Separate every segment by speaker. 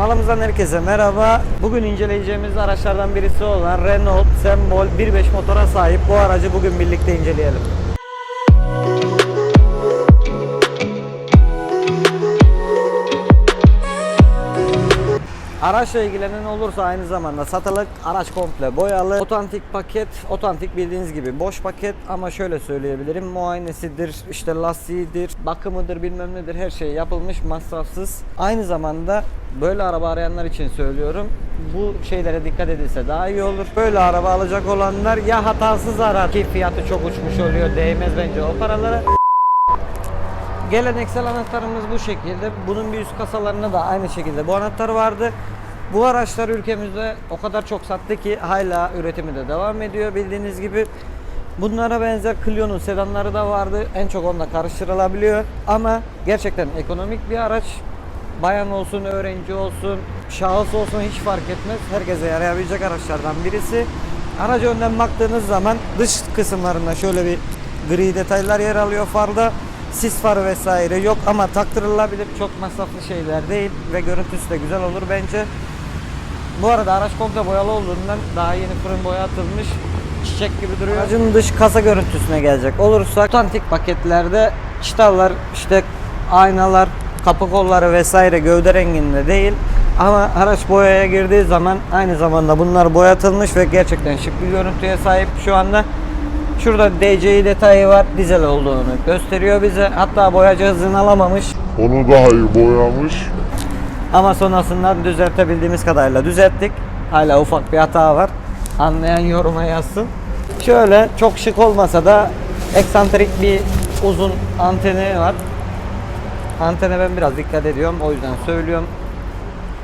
Speaker 1: Kanalımızdan herkese merhaba. Bugün inceleyeceğimiz araçlardan birisi olan Renault Sembol 1.5 motora sahip bu aracı bugün birlikte inceleyelim. Araçla ilgilenen olursa aynı zamanda satılık araç komple boyalı. Otantik paket, otantik bildiğiniz gibi boş paket ama şöyle söyleyebilirim. Muayenesidir, işte lastiğidir, bakımıdır bilmem nedir her şey yapılmış masrafsız. Aynı zamanda böyle araba arayanlar için söylüyorum. Bu şeylere dikkat edilse daha iyi olur. Böyle araba alacak olanlar ya hatasız arar ki fiyatı çok uçmuş oluyor değmez bence o paralara. Geleneksel anahtarımız bu şekilde. Bunun bir üst kasalarında da aynı şekilde bu anahtar vardı. Bu araçlar ülkemizde o kadar çok sattı ki hala üretimi de devam ediyor bildiğiniz gibi. Bunlara benzer Clio'nun sedanları da vardı. En çok onunla karıştırılabiliyor. Ama gerçekten ekonomik bir araç. Bayan olsun, öğrenci olsun, şahıs olsun hiç fark etmez. Herkese yarayabilecek araçlardan birisi. Araca önden baktığınız zaman dış kısımlarında şöyle bir gri detaylar yer alıyor farda. Sis farı vesaire yok ama taktırılabilir çok masraflı şeyler değil ve görüntüsü de güzel olur bence. Bu arada araç komple boyalı olduğundan daha yeni fırın boya atılmış çiçek gibi duruyor. Aracın dış kasa görüntüsüne gelecek olursak otantik paketlerde çıtalar işte aynalar kapı kolları vesaire gövde renginde değil ama araç boyaya girdiği zaman aynı zamanda bunlar boyatılmış ve gerçekten şık bir görüntüye sahip şu anda. Şurada DCI detayı var. Dizel olduğunu gösteriyor bize. Hatta boyacı hızını alamamış.
Speaker 2: Onu daha iyi boyamış.
Speaker 1: Ama sonrasında düzeltebildiğimiz kadarıyla düzelttik. Hala ufak bir hata var. Anlayan yoruma yazsın. Şöyle çok şık olmasa da eksantrik bir uzun anteni var. Antene ben biraz dikkat ediyorum. O yüzden söylüyorum.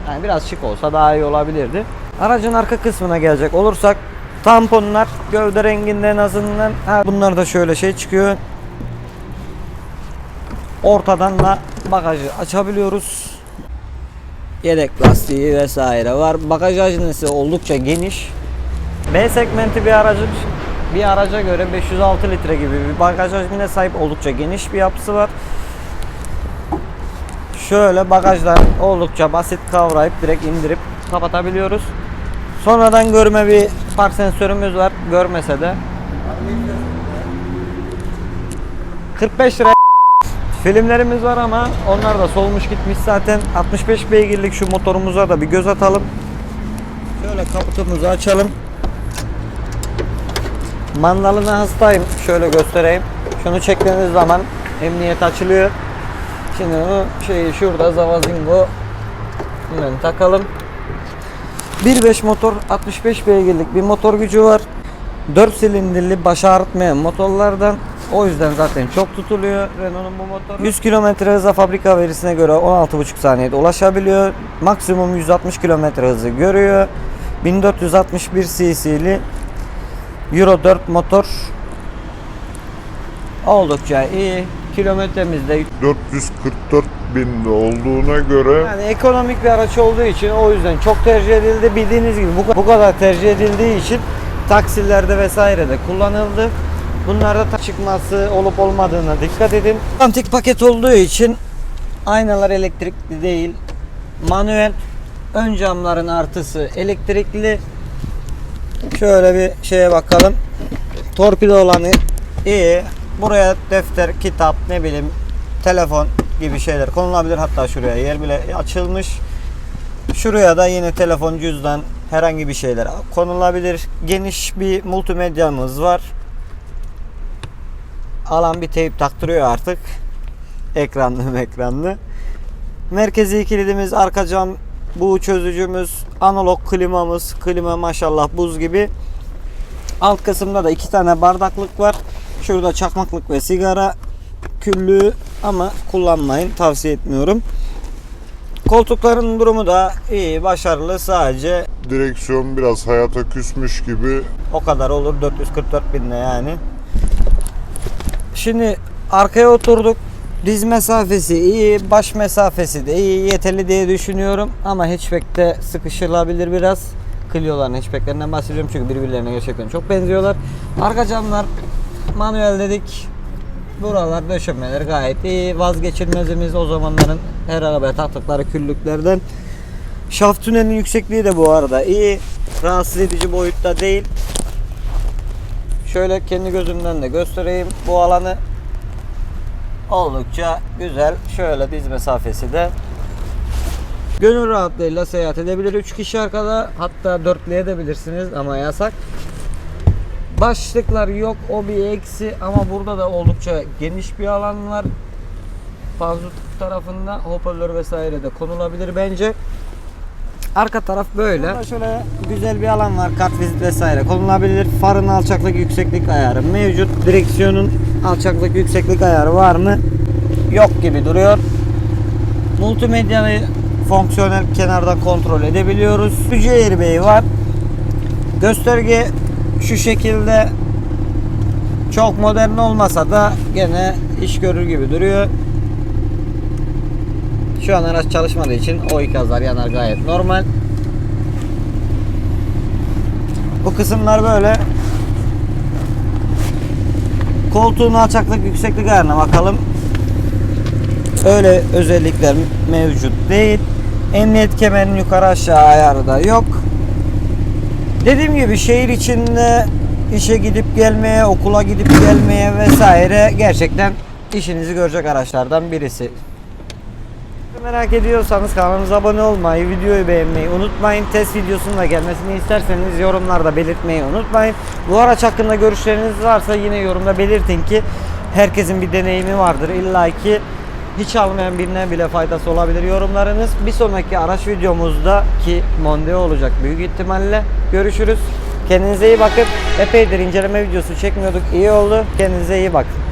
Speaker 1: Yani biraz şık olsa daha iyi olabilirdi. Aracın arka kısmına gelecek olursak tamponlar gövde renginde en azından. Ha, bunlar da şöyle şey çıkıyor. Ortadan da bagajı açabiliyoruz yedek lastiği vesaire var. Bagaj haznesi oldukça geniş. B segmenti bir aracı bir araca göre 506 litre gibi bir bagaj hacmine sahip oldukça geniş bir yapısı var. Şöyle bagajdan oldukça basit kavrayıp direkt indirip kapatabiliyoruz. Sonradan görme bir park sensörümüz var. Görmese de 45 lira Filmlerimiz var ama onlar da solmuş gitmiş zaten. 65 beygirlik şu motorumuza da bir göz atalım. Şöyle kaputumuzu açalım. Mandalına hastayım. Şöyle göstereyim. Şunu çektiğiniz zaman emniyet açılıyor. Şimdi onu şeyi şurada zavazingo hemen takalım. 1.5 motor 65 beygirlik bir motor gücü var. 4 silindirli baş ağrıtmayan motorlardan o yüzden zaten çok tutuluyor Renault'un bu motoru. 100 km hıza fabrika verisine göre 16,5 saniyede ulaşabiliyor. Maksimum 160 km hızı görüyor. 1461 cc'li Euro 4 motor oldukça iyi. Kilometremiz de
Speaker 2: 444 bin olduğuna göre
Speaker 1: yani ekonomik bir araç olduğu için o yüzden çok tercih edildi. Bildiğiniz gibi bu, bu kadar tercih edildiği için taksilerde vesairede kullanıldı. Bunlarda çıkması olup olmadığına dikkat edin. Antik paket olduğu için aynalar elektrikli değil. Manuel ön camların artısı elektrikli. Şöyle bir şeye bakalım. Torpido olanı iyi. Buraya defter, kitap, ne bileyim telefon gibi şeyler konulabilir. Hatta şuraya yer bile açılmış. Şuraya da yine telefon, cüzdan, herhangi bir şeyler konulabilir. Geniş bir multimedyamız var. Alan bir teyp taktırıyor artık. Ekranlı ekranlı. Merkezi kilidimiz, arka cam, bu çözücümüz, analog klimamız, klima maşallah buz gibi. Alt kısımda da iki tane bardaklık var. Şurada çakmaklık ve sigara küllüğü ama kullanmayın tavsiye etmiyorum. Koltukların durumu da iyi, başarılı. Sadece
Speaker 2: direksiyon biraz hayata küsmüş gibi.
Speaker 1: o kadar olur 444 binde yani. Şimdi arkaya oturduk. Diz mesafesi iyi, baş mesafesi de iyi, yeterli diye düşünüyorum. Ama hatchback'te sıkışılabilir biraz. Clio'ların hatchbacklerinden bahsediyorum çünkü birbirlerine gerçekten çok benziyorlar. Arka camlar manuel dedik. Buralar döşemeler gayet iyi. Vazgeçilmezimiz o zamanların her arabaya taktıkları küllüklerden. Şaft tünelinin yüksekliği de bu arada iyi. Rahatsız edici boyutta değil. Şöyle kendi gözümden de göstereyim bu alanı. Oldukça güzel. Şöyle diz mesafesi de Gönül rahatlığıyla seyahat edebilir. 3 kişi arkada hatta dörtleyebilirsiniz ama yasak. Başlıklar yok o bir eksi ama burada da oldukça geniş bir alan var. Fazla tarafında hoparlör vesaire de konulabilir bence. Arka taraf böyle. Burada şöyle güzel bir alan var. Kart vizit vesaire konulabilir. Farın alçaklık yükseklik ayarı mevcut. Direksiyonun alçaklık yükseklik ayarı var mı? Yok gibi duruyor. Multimedyayı fonksiyonel kenardan kontrol edebiliyoruz. Gücü airbag'i var. Gösterge şu şekilde çok modern olmasa da gene iş görür gibi duruyor. Şu an araç çalışmadığı için o ikazlar yanar gayet normal. Bu kısımlar böyle. Koltuğun alçaklık yükseklik ayarına bakalım. Öyle özellikler mevcut değil. Emniyet kemerinin yukarı aşağı ayarı da yok. Dediğim gibi şehir içinde işe gidip gelmeye, okula gidip gelmeye vesaire gerçekten işinizi görecek araçlardan birisi. Merak ediyorsanız kanalımıza abone olmayı, videoyu beğenmeyi unutmayın. Test videosunun da gelmesini isterseniz yorumlarda belirtmeyi unutmayın. Bu araç hakkında görüşleriniz varsa yine yorumda belirtin ki herkesin bir deneyimi vardır. İlla ki hiç almayan birine bile faydası olabilir yorumlarınız. Bir sonraki araç videomuzda ki Mondeo olacak büyük ihtimalle. Görüşürüz. Kendinize iyi bakın. Epeydir inceleme videosu çekmiyorduk. İyi oldu. Kendinize iyi bakın.